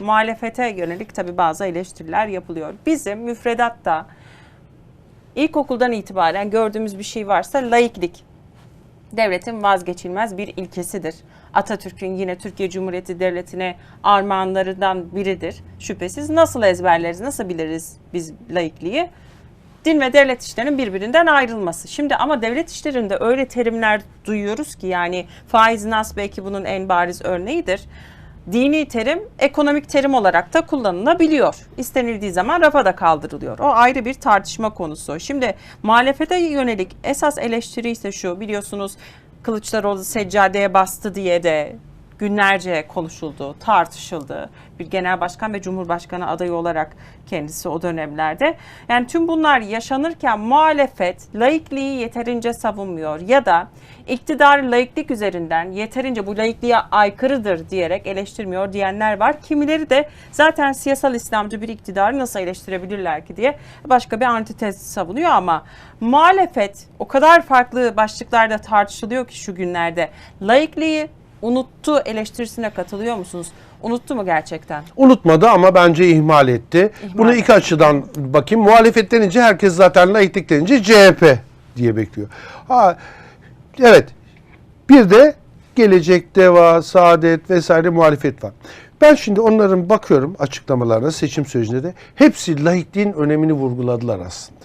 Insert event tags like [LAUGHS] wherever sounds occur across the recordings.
muhalefete yönelik tabii bazı eleştiriler yapılıyor. Bizim müfredatta ilkokuldan itibaren gördüğümüz bir şey varsa laiklik devletin vazgeçilmez bir ilkesidir. Atatürk'ün yine Türkiye Cumhuriyeti Devleti'ne armağanlarından biridir. Şüphesiz nasıl ezberleriz, nasıl biliriz biz laikliği? Din ve devlet işlerinin birbirinden ayrılması. Şimdi ama devlet işlerinde öyle terimler duyuyoruz ki yani faiz nas belki bunun en bariz örneğidir. Dini terim ekonomik terim olarak da kullanılabiliyor. İstenildiği zaman rafa da kaldırılıyor. O ayrı bir tartışma konusu. Şimdi muhalefete yönelik esas eleştiri ise şu biliyorsunuz Kılıçdaroğlu seccadeye bastı diye de günlerce konuşuldu, tartışıldı. Bir genel başkan ve cumhurbaşkanı adayı olarak kendisi o dönemlerde. Yani tüm bunlar yaşanırken muhalefet laikliği yeterince savunmuyor ya da iktidar laiklik üzerinden yeterince bu laikliğe aykırıdır diyerek eleştirmiyor diyenler var. Kimileri de zaten siyasal İslamcı bir iktidarı nasıl eleştirebilirler ki diye başka bir antitez savunuyor ama muhalefet o kadar farklı başlıklarda tartışılıyor ki şu günlerde laikliği unuttu eleştirisine katılıyor musunuz? Unuttu mu gerçekten? Unutmadı ama bence ihmal etti. İhmal Bunu iki açıdan bakayım. Muhalefet denince herkes zaten laiklik denince CHP diye bekliyor. Ha, evet. Bir de Gelecek, Deva, Saadet vesaire muhalefet var. Ben şimdi onların bakıyorum açıklamalarına seçim sürecinde de hepsi laikliğin önemini vurguladılar aslında.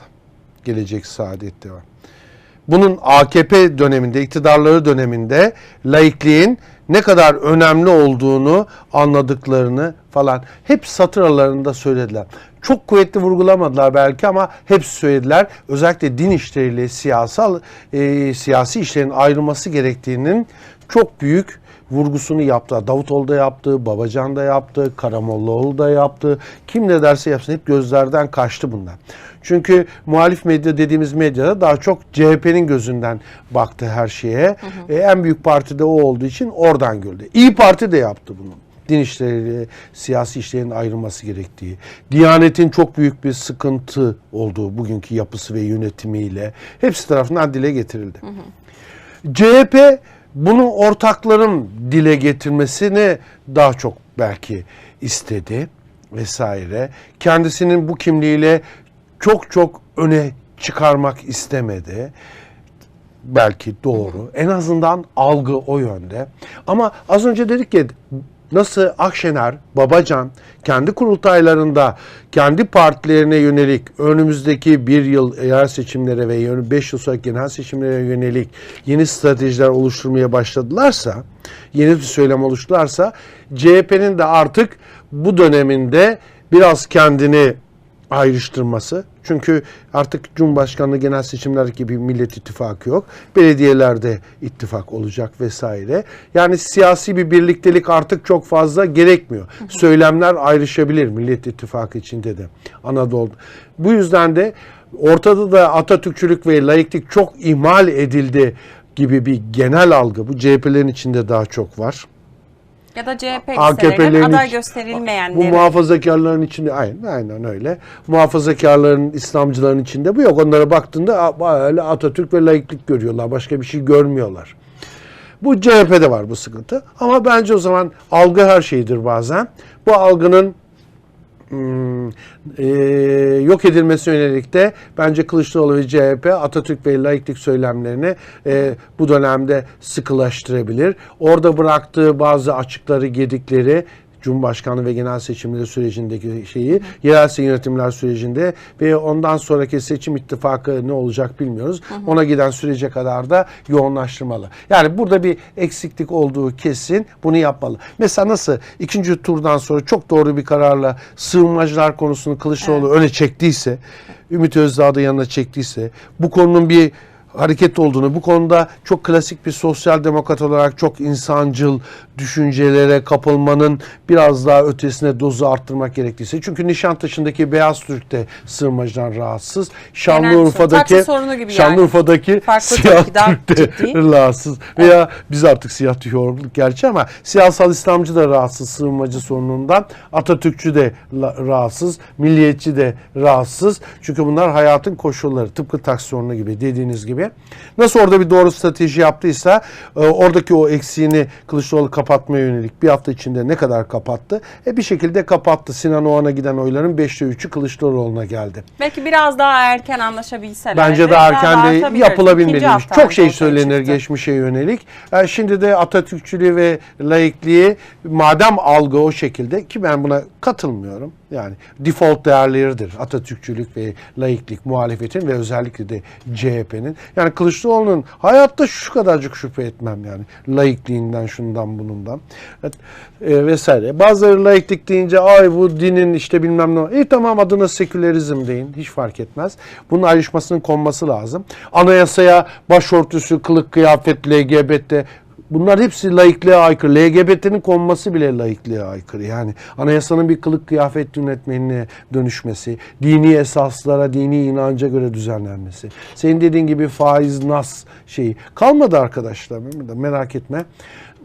Gelecek, Saadet, Deva. Bunun AKP döneminde, iktidarları döneminde laikliğin ne kadar önemli olduğunu anladıklarını falan hep satır aralarında söylediler. Çok kuvvetli vurgulamadılar belki ama hep söylediler. Özellikle din işleriyle siyasal e, siyasi işlerin ayrılması gerektiğinin çok büyük vurgusunu yaptı. Davutoğlu da yaptı, Babacan da yaptı, Karamollaoğlu da yaptı. Kim ne derse yapsın hep gözlerden kaçtı bunlar. Çünkü muhalif medya dediğimiz medyada daha çok CHP'nin gözünden baktı her şeye. E, en büyük parti de o olduğu için oradan gördü. İyi Parti de yaptı bunu. Din işleriyle siyasi işlerin ayrılması gerektiği, Diyanet'in çok büyük bir sıkıntı olduğu bugünkü yapısı ve yönetimiyle hepsi tarafından dile getirildi. CHP bunu ortakların dile getirmesini daha çok belki istedi vesaire. Kendisinin bu kimliğiyle çok çok öne çıkarmak istemedi. Belki doğru. En azından algı o yönde. Ama az önce dedik ki nasıl Akşener, Babacan kendi kurultaylarında kendi partilerine yönelik önümüzdeki bir yıl yerel seçimlere ve 5 yıl sonra genel seçimlere yönelik yeni stratejiler oluşturmaya başladılarsa, yeni bir söylem oluştularsa CHP'nin de artık bu döneminde biraz kendini ayrıştırması. Çünkü artık Cumhurbaşkanlığı genel seçimler gibi Millet İttifakı yok. Belediyelerde ittifak olacak vesaire. Yani siyasi bir birliktelik artık çok fazla gerekmiyor. Söylemler ayrışabilir Millet İttifakı içinde de Anadolu'da. Bu yüzden de ortada da Atatürkçülük ve laiklik çok ihmal edildi gibi bir genel algı. Bu CHP'lerin içinde daha çok var. Ya da CHP listelerinin aday gösterilmeyenleri. Bu muhafazakarların içinde aynen, aynen öyle. Muhafazakarların, İslamcıların içinde bu yok. Onlara baktığında öyle Atatürk ve laiklik görüyorlar. Başka bir şey görmüyorlar. Bu CHP'de var bu sıkıntı. Ama bence o zaman algı her şeydir bazen. Bu algının hmm, e, yok edilmesi yönelik de bence Kılıçdaroğlu ve CHP Atatürk ve laiklik söylemlerini e, bu dönemde sıkılaştırabilir. Orada bıraktığı bazı açıkları, gedikleri Cumhurbaşkanlığı ve genel seçimleri sürecindeki şeyi yerel yönetimler sürecinde ve ondan sonraki seçim ittifakı ne olacak bilmiyoruz. Ona giden sürece kadar da yoğunlaştırmalı. Yani burada bir eksiklik olduğu kesin bunu yapmalı. Mesela nasıl ikinci turdan sonra çok doğru bir kararla sığınmacılar konusunu Kılıçdaroğlu öne çektiyse, Ümit Özdağ da yanına çektiyse, bu konunun bir hareket olduğunu, bu konuda çok klasik bir sosyal demokrat olarak çok insancıl düşüncelere kapılmanın biraz daha ötesine dozu arttırmak gerektiyse. Çünkü Nişantaşı'ndaki Beyaz Türk'te sığınmacıdan rahatsız. Şanlıurfa'daki yani. Şanlıurfa'daki Farklı siyah Türk'te ciddi. [LAUGHS] rahatsız. Veya biz artık siyah diyoruz gerçi ama siyasal İslamcı da rahatsız sığınmacı sorunundan. Atatürkçü de rahatsız. Milliyetçi de rahatsız. Çünkü bunlar hayatın koşulları. Tıpkı taksi sorunu gibi dediğiniz gibi. Gibi. Nasıl orada bir doğru strateji yaptıysa e, oradaki o eksiğini Kılıçdaroğlu kapatmaya yönelik bir hafta içinde ne kadar kapattı? E bir şekilde kapattı. Sinan Oğan'a giden oyların 5'te 3'ü Kılıçdaroğlu'na geldi. Belki biraz daha erken anlaşabilseler. Bence daha erken de yapılabilmeliymiş. Çok şey söylenir çıktı. geçmişe yönelik. Yani şimdi de Atatürkçülüğü ve laikliği madem algı o şekilde ki ben buna katılmıyorum. Yani default değerleridir Atatürkçülük ve laiklik muhalefetin ve özellikle de CHP'nin. Yani Kılıçdaroğlu'nun hayatta şu kadarcık şüphe etmem yani laikliğinden şundan bunundan e, vesaire. Bazıları laiklik deyince ay bu dinin işte bilmem ne. İyi tamam adına sekülerizm deyin. Hiç fark etmez. Bunun ayrışmasının konması lazım. Anayasaya başörtüsü, kılık kıyafet, LGBT Bunlar hepsi laikliğe aykırı. LGBT'nin konması bile laikliğe aykırı. Yani anayasanın bir kılık kıyafet yönetmenine dönüşmesi, dini esaslara, dini inanca göre düzenlenmesi. Senin dediğin gibi faiz, nas şeyi kalmadı arkadaşlar. Merak etme.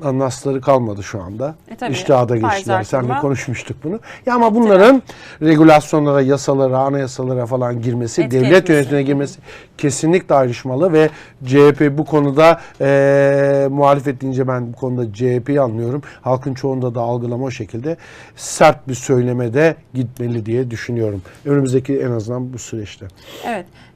Nasları kalmadı şu anda. E tabii, İştihada geçtiler. Artırma. konuşmuştuk bunu. Ya ama bunların regülasyonlara, yasalara, anayasalara falan girmesi, Etki devlet etmesi. yönetimine girmesi kesinlikle ayrışmalı ve CHP bu konuda eee muhalefet deyince ben bu konuda CHP'yi anlıyorum. Halkın çoğunda da algılama o şekilde sert bir söylemede gitmeli diye düşünüyorum. Önümüzdeki en azından bu süreçte. Evet.